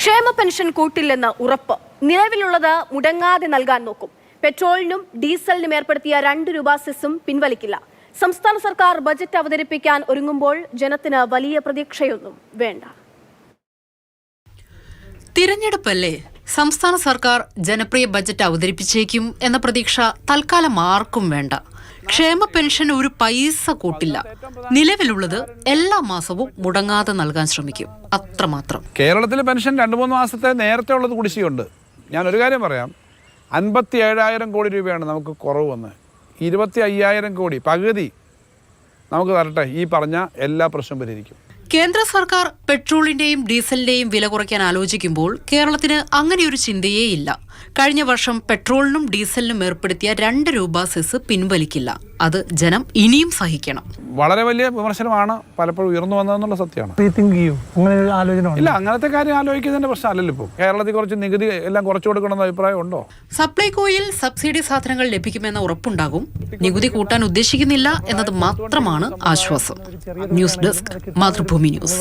ക്ഷേമ പെൻഷൻ കൂട്ടില്ലെന്ന് ഉറപ്പ്. നിലവിലുള്ളത് മുടങ്ങാതെ നൽകാൻ നോക്കും. പെട്രോളിനും ഡീസലിനും ഏർപ്പെടുത്തിയ രണ്ട് രൂപ സെസ്സും പിൻവലിക്കില്ല. സംസ്ഥാന സർക്കാർ ബജറ്റ് അവതരിപ്പിക്കാൻ ഒരുങ്ങുമ്പോൾ ജനത്തിന് വലിയ പ്രതീക്ഷയൊന്നും വേണ്ട. തിരഞ്ഞെടുപ്പല്ലേ? സംസ്ഥാന സർക്കാർ ജനപ്രിയ ബജറ്റ് അവതരിപ്പിച്ചേക്കും എന്ന പ്രതീക്ഷ തൽക്കാലം ആർക്കും വേണ്ട. ക്ഷേമ പെൻഷൻ ഒരു പൈസ കൂട്ടില്ല. നിലവിലുള്ളത് എല്ലാ മാസവും മുടങ്ങാതെ നൽകാൻ ശ്രമിക്കും. അത്രമാത്രം. കേരളത്തിൽ പെൻഷൻ രണ്ട് മൂന്ന് മാസത്തെ നേരത്തെ ഉള്ളത് കുടിശ്ശിയുണ്ട് ഞാൻ ഒരു കാര്യം പറയാം. അൻപത്തി ഏഴായിരം കോടി രൂപയാണ് നമുക്ക് കുറവ് വന്ന്. ഇരുപത്തി അയ്യായിരം കോടി പകുതി നമുക്ക് തരട്ടെ ഈ പറഞ്ഞ എല്ലാ പ്രശ്നവും പരിഹരിക്കും. കേന്ദ്ര സർക്കാർ പെട്രോളിന്റെയും ഡീസലിന്റെയും വില കുറയ്ക്കാൻ ആലോചിക്കുമ്പോൾ കേരളത്തിന് അങ്ങനെയൊരു ചിന്തയേ ഇല്ല കഴിഞ്ഞ വർഷം പെട്രോളിനും ഡീസലിനും ഏർപ്പെടുത്തിയ രണ്ട് രൂപ സെസ് പിൻവലിക്കില്ല. അത് ജനം ഇനിയും സഹിക്കണം. വളരെ വലിയ വിമർശനമാണ് പലപ്പോഴും ഉയർന്നു വന്നതെന്നുള്ള സത്യമാണ്. അങ്ങനെ ഒരു ആലോചന ഉണ്ട്? ഇല്ല അങ്ങനത്തെ കാര്യം ആലോചിക്കുന്നതിന്റെ പ്രശ്നമല്ലല്ലോ ഇപ്പോൾ കേരളത്തിൽ കുറച്ച് നികുതി എല്ലാം കുറച്ചു കൊടുക്കണമെന്ന അഭിപ്രായം ഉണ്ടോ? സപ്ലൈകോയിൽ സബ്സിഡി സാധനങ്ങൾ ലഭിക്കുമെന്ന ഉറപ്പുണ്ടാകും. നികുതി കൂട്ടാൻ ഉദ്ദേശിക്കുന്നില്ല എന്നത് മാത്രമാണ് ആശ്വാസം. News desk Mathrubhumi news.